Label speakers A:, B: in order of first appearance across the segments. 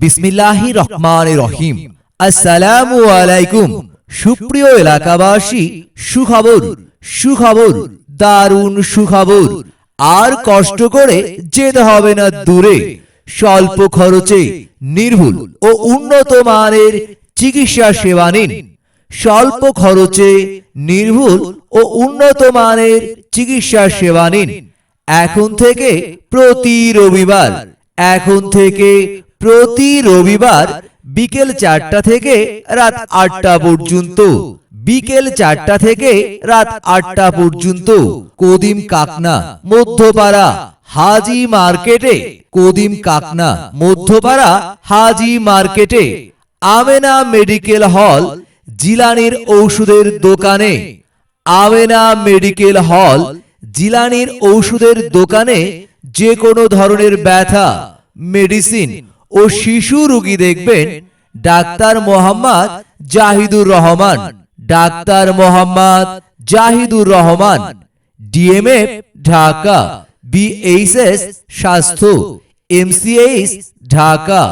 A: বিসমিল্লাহি রহমান রহিম। আলাইকুম। সুপ্রিয় এলাকাবাসী, সুখবর সুখবর, দারুণ সুখবর। আর কষ্ট করে যেতে হবে না দূরে। স্বল্প খরচে নির্ভুল ও উন্নত মানের চিকিৎসা সেবা নিন। স্বল্প খরচে নির্ভুল ও উন্নত মানের চিকিৎসা সেবা নিন। এখন থেকে প্রতি রবিবার, এখন থেকে প্রতি রবিবার বিকেল চারটা থেকে রাত আটটা পর্যন্ত। বিকেল চারটা থেকে রাত আটটা পর্যন্ত। কদিম কাকনা, মধ্যপাড়া, হাজি মার্কেটে। কদিম কাকনা, মধ্যপাড়া, হাজি মার্কেটে। আমেনা মেডিকেল হল, জিলানির ঔষধের দোকানে। আমেনা মেডিকেল হল, জিলানির ঔষধের দোকানে যে কোনো ধরনের ব্যথা, মেডিসিন ও শিশু রোগী দেখবেন doctor Mohammad Zahidur Rahman. Doctor Mohammad Zahidur Rahman. DMF Dhaka, BHS স্বাস্থ্য, এমসিএইচ ঢাকা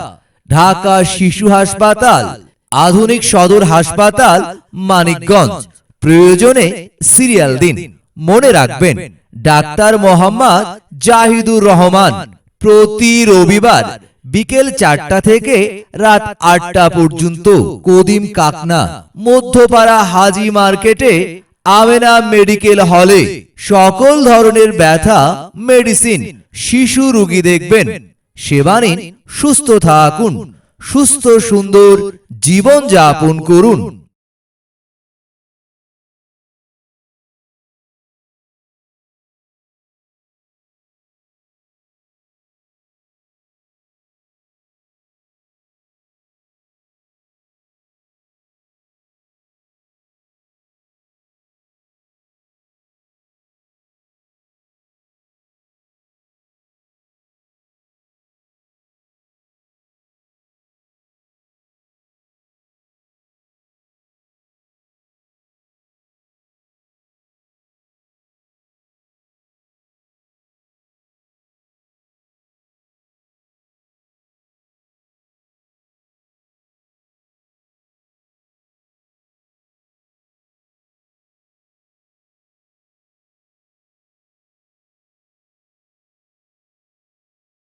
A: ঢাকা শিশু হাসপাতাল, আধুনিক সদর হাসপাতাল, মানিকগঞ্জ। প্রয়োজনে সিরিয়াল দিন। মনে রাখবেন, ডাক্তার মোহাম্মদ জাহিদুর রহমান প্রতি রবিবার বিকেল চারটা থেকে রাত আটটা পর্যন্ত কদিম কাকনা মধ্যপাড়া হাজি মার্কেটে আমেনা মেডিকেল হলে সকল ধরনের ব্যথা মেডিসিন শিশু রুগী দেখবেন। সেবা নিন সুস্থ থাকুন সুস্থ সুন্দর জীবন যাপন করুন।